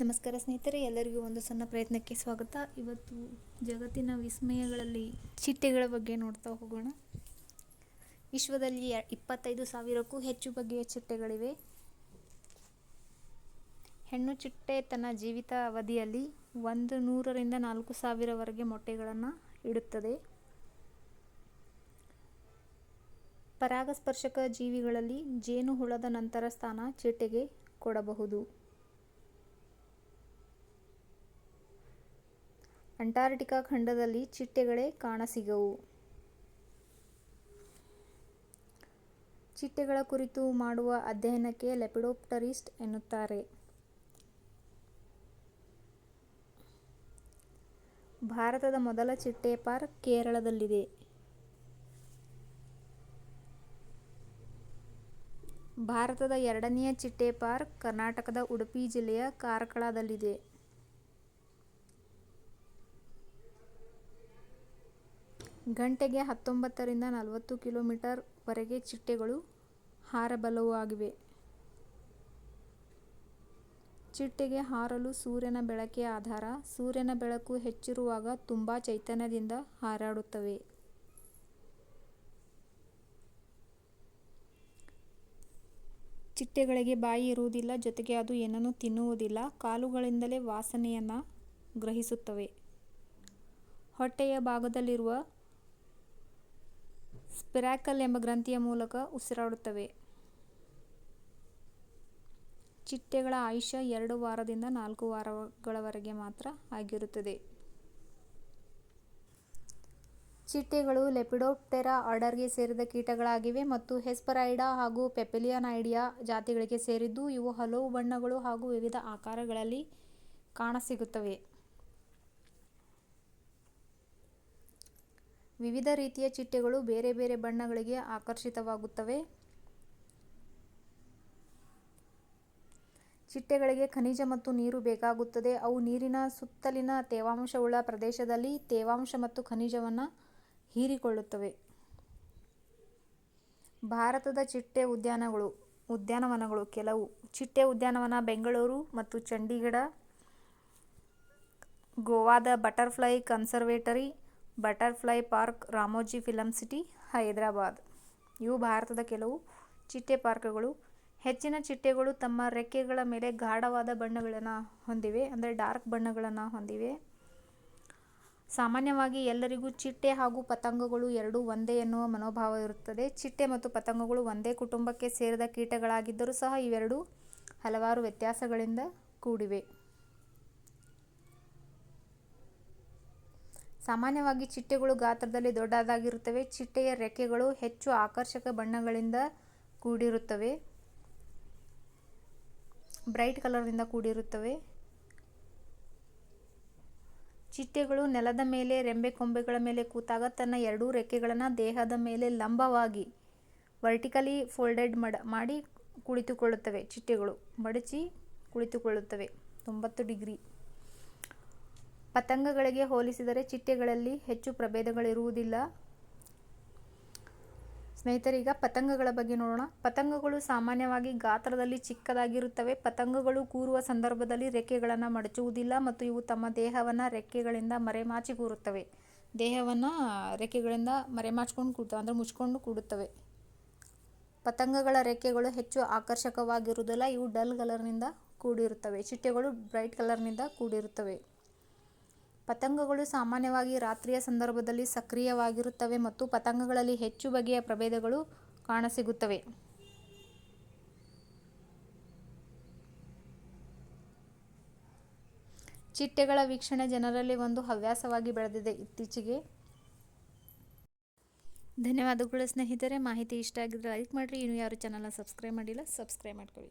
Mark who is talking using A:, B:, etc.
A: ನಮಸ್ಕಾರ ಸ್ನೇಹಿತರೆ, ಎಲ್ಲರಿಗೂ ಒಂದು ಸಣ್ಣ ಪ್ರಯತ್ನಕ್ಕೆ ಸ್ವಾಗತ. ಇವತ್ತು ಜಗತ್ತಿನ ವಿಸ್ಮಯಗಳಲ್ಲಿ ಚಿಟ್ಟೆಗಳ ಬಗ್ಗೆ ನೋಡ್ತಾ ಹೋಗೋಣ. ವಿಶ್ವದಲ್ಲಿ ಇಪ್ಪತ್ತೈದು ಸಾವಿರಕ್ಕೂ ಹೆಚ್ಚು ಬಗೆಯ ಚಿಟ್ಟೆಗಳಿವೆ. ಹೆಣ್ಣು ಚಿಟ್ಟೆ ತನ್ನ ಜೀವಿತ ಅವಧಿಯಲ್ಲಿ ಒಂದು ನೂರರಿಂದ ನಾಲ್ಕು ಸಾವಿರವರೆಗೆ ಮೊಟ್ಟೆಗಳನ್ನು ಇಡುತ್ತದೆ. ಪರಾಗಸ್ಪರ್ಶಕ ಜೀವಿಗಳಲ್ಲಿ ಜೇನುಹುಳದ ನಂತರ ಸ್ಥಾನ ಚಿಟ್ಟೆಗೆ ಕೊಡಬಹುದು. ಅಂಟಾರ್ಟಿಕಾ ಖಂಡದಲ್ಲಿ ಚಿಟ್ಟೆಗಳೇ ಕಾಣಸಿಗವು. ಚಿಟ್ಟೆಗಳ ಕುರಿತು ಮಾಡುವ ಅಧ್ಯಯನಕ್ಕೆ ಲೆಪಿಡೋಪ್ಟರಿಸ್ಟ್ ಎನ್ನುತ್ತಾರೆ. ಭಾರತದ ಮೊದಲ ಚಿಟ್ಟೆ ಪಾರ್ಕ್ ಕೇರಳದಲ್ಲಿದೆ. ಭಾರತದ ಎರಡನೆಯ ಚಿಟ್ಟೆ ಪಾರ್ಕ್ ಕರ್ನಾಟಕದ ಉಡುಪಿ ಜಿಲ್ಲೆಯ ಕಾರ್ಕಳದಲ್ಲಿದೆ. ಗಂಟೆಗೆ ಹತ್ತೊಂಬತ್ತರಿಂದ ನಲವತ್ತು ಕಿಲೋಮೀಟರ್ ವರೆಗೆ ಚಿಟ್ಟೆಗಳು ಹಾರಬಲ್ಲವು ಆಗಿವೆ. ಚಿಟ್ಟೆಗೆ ಹಾರಲು ಸೂರ್ಯನ ಬೆಳಕೇ ಆಧಾರ, ಸೂರ್ಯನ ಬೆಳಕು ಹೆಚ್ಚಿರುವಾಗ ತುಂಬ ಚೈತನ್ಯದಿಂದ ಹಾರಾಡುತ್ತವೆ. ಚಿಟ್ಟೆಗಳಿಗೆ ಬಾಯಿ ಇರುವುದಿಲ್ಲ, ಜೊತೆಗೆ ಅದು ಏನನ್ನು ತಿನ್ನುವುದಿಲ್ಲ, ಕಾಲುಗಳಿಂದಲೇ ವಾಸನೆಯನ್ನು ಗ್ರಹಿಸುತ್ತವೆ. ಹೊಟ್ಟೆಯ ಭಾಗದಲ್ಲಿರುವ ಸ್ಪಿರಾಕಲ್ ಎಂಬ ಗ್ರಂಥಿಯ ಮೂಲಕ ಉಸಿರಾಡುತ್ತವೆ. ಚಿಟ್ಟೆಗಳ ಆಯುಷ್ಯ ಎರಡು ವಾರದಿಂದ ನಾಲ್ಕು ವಾರಗಳವರೆಗೆ ಮಾತ್ರ ಆಗಿರುತ್ತದೆ. ಚಿಟ್ಟೆಗಳು ಲೆಪಿಡೋಪ್ಟೆರಾ ಆರ್ಡರ್ಗೆ ಸೇರಿದ ಕೀಟಗಳಾಗಿವೆ ಮತ್ತು ಹೆಸ್ಪರೈಡಾ ಹಾಗೂ ಪೆಪೆಲಿಯಾನೈಡಿಯಾ ಜಾತಿಗಳಿಗೆ ಸೇರಿದ್ದು ಇವು ಹಲವು ಬಣ್ಣಗಳು ಹಾಗೂ ವಿವಿಧ ಆಕಾರಗಳಲ್ಲಿ ಕಾಣಸಿಗುತ್ತವೆ. ವಿವಿಧ ರೀತಿಯ ಚಿಟ್ಟೆಗಳು ಬೇರೆ ಬೇರೆ ಬಣ್ಣಗಳಿಗೆ ಆಕರ್ಷಿತವಾಗುತ್ತವೆ. ಚಿಟ್ಟೆಗಳಿಗೆ ಖನಿಜ ಮತ್ತು ನೀರು ಬೇಕಾಗುತ್ತದೆ. ಅವು ನೀರಿನ ಸುತ್ತಲಿನ ತೇವಾಂಶವುಳ್ಳ ಪ್ರದೇಶದಲ್ಲಿ ತೇವಾಂಶ ಮತ್ತು ಖನಿಜವನ್ನು ಹೀರಿಕೊಳ್ಳುತ್ತವೆ. ಭಾರತದ ಚಿಟ್ಟೆ ಉದ್ಯಾನಗಳು, ಉದ್ಯಾನವನಗಳು ಕೆಲವು. ಚಿಟ್ಟೆ ಉದ್ಯಾನವನ ಬೆಂಗಳೂರು ಮತ್ತು ಚಂಡೀಗಢ, ಗೋವಾದ butterfly conservatory butterfly park, Ramoji film city, Hyderabad. ಇವು ಭಾರತದ ಕೆಲವು ಚಿಟ್ಟೆ ಪಾರ್ಕ್ಗಳು. ಹೆಚ್ಚಿನ ಚಿಟ್ಟೆಗಳು ತಮ್ಮ ರೆಕ್ಕೆಗಳ ಮೇಲೆ ಗಾಢವಾದ ಬಣ್ಣಗಳನ್ನು ಹೊಂದಿವೆ, ಅಂದರೆ ಡಾರ್ಕ್ ಬಣ್ಣಗಳನ್ನು ಹೊಂದಿವೆ. ಸಾಮಾನ್ಯವಾಗಿ ಎಲ್ಲರಿಗೂ ಚಿಟ್ಟೆ ಹಾಗೂ ಪತಂಗಗಳು ಎರಡೂ ಒಂದೇ ಎನ್ನುವ ಮನೋಭಾವ ಇರುತ್ತದೆ. ಚಿಟ್ಟೆ ಮತ್ತು ಪತಂಗಗಳು ಒಂದೇ ಕುಟುಂಬಕ್ಕೆ ಸೇರಿದ ಕೀಟಗಳಾಗಿದ್ದರೂ ಸಹ ಇವೆರಡೂ ಹಲವಾರು ವ್ಯತ್ಯಾಸಗಳಿಂದ ಕೂಡಿವೆ. ಸಾಮಾನ್ಯವಾಗಿ ಚಿಟ್ಟೆಗಳು ಗಾತ್ರದಲ್ಲಿ ದೊಡ್ಡದಾಗಿರುತ್ತವೆ. ಚಿಟ್ಟೆಯ ರೆಕ್ಕೆಗಳು ಹೆಚ್ಚು ಆಕರ್ಷಕ ಬಣ್ಣಗಳಿಂದ ಕೂಡಿರುತ್ತವೆ. ಬ್ರೈಟ್ ಕಲರ್ನಿಂದ ಕೂಡಿರುತ್ತವೆ. ಚಿಟ್ಟೆಗಳು ನೆಲದ ಮೇಲೆ, ರೆಂಬೆ ಕೊಂಬೆಗಳ ಮೇಲೆ ಕೂತಾಗ ತನ್ನ ಎರಡೂ ರೆಕ್ಕೆಗಳನ್ನು ದೇಹದ ಮೇಲೆ ಲಂಬವಾಗಿ, ವರ್ಟಿಕಲಿ ಫೋಲ್ಡೆಡ್ ಮಡ, ಮಾಡಿ ಕುಳಿತುಕೊಳ್ಳುತ್ತವೆ. ಚಿಟ್ಟೆಗಳು ಮಡಚಿ ಕುಳಿತುಕೊಳ್ಳುತ್ತವೆ. ತೊಂಬತ್ತು ಡಿಗ್ರಿ. ಪತಂಗಗಳಿಗೆ ಹೋಲಿಸಿದರೆ ಚಿಟ್ಟೆಗಳಲ್ಲಿ ಹೆಚ್ಚು ಪ್ರಭೇದಗಳಿರುವುದಿಲ್ಲ. ಸ್ನೇಹಿತರೀಗ, ಪತಂಗಗಳ ಬಗ್ಗೆ ನೋಡೋಣ. ಪತಂಗಗಳು ಸಾಮಾನ್ಯವಾಗಿ ಗಾತ್ರದಲ್ಲಿ ಚಿಕ್ಕದಾಗಿರುತ್ತವೆ. ಪತಂಗಗಳು ಕೂರುವ ಸಂದರ್ಭದಲ್ಲಿ ರೆಕ್ಕೆಗಳನ್ನು ಮಡಚುವುದಿಲ್ಲ ಮತ್ತು ಇವು ತಮ್ಮ ದೇಹವನ್ನು ರೆಕ್ಕೆಗಳಿಂದ ಮರೆಮಾಚಿ ಕೂರುತ್ತವೆ. ದೇಹವನ್ನು ರೆಕ್ಕೆಗಳಿಂದ ಮರೆಮಾಚ್ಕೊಂಡು ಕೂರ್ತವೆ, ಅಂದರೆ ಮುಚ್ಕೊಂಡು ಕೂಡುತ್ತವೆ. ಪತಂಗಗಳ ರೆಕ್ಕೆಗಳು ಹೆಚ್ಚು ಆಕರ್ಷಕವಾಗಿರುವುದಿಲ್ಲ. ಇವು ಡಲ್ ಕಲರ್ನಿಂದ ಕೂಡಿರುತ್ತವೆ. ಚಿಟ್ಟೆಗಳು ಬ್ರೈಟ್ ಕಲರ್ನಿಂದ ಕೂಡಿರುತ್ತವೆ. ಪತಂಗಗಳು ಸಾಮಾನ್ಯವಾಗಿ ರಾತ್ರಿಯ ಸಂದರ್ಭದಲ್ಲಿ ಸಕ್ರಿಯವಾಗಿರುತ್ತವೆ ಮತ್ತು ಪತಂಗಗಳಲ್ಲಿ ಹೆಚ್ಚು ಬಗೆಯ ಪ್ರಭೇದಗಳು ಕಾಣಸಿಗುತ್ತವೆ. ಚಿಟ್ಟೆಗಳ ವೀಕ್ಷಣೆ ಜನರಲ್ಲಿ ಒಂದು ಹವ್ಯಾಸವಾಗಿ ಬೆಳೆದಿದೆ. ಇತ್ತೀಚೆಗೆ ಧನ್ಯವಾದಗಳು ಸ್ನೇಹಿತರೆ. ಮಾಹಿತಿ ಇಷ್ಟ ಆಗಿದ್ರೆ ಲೈಕ್ ಮಾಡಿರಿ. ಇನ್ನು ಯಾರು ಚಾನಲ್ನ ಸಬ್ಸ್ಕ್ರೈಬ್ ಮಾಡಿಲ್ಲ ಸಬ್ಸ್ಕ್ರೈಬ್ ಮಾಡ್ಕೊಳ್ಳಿ.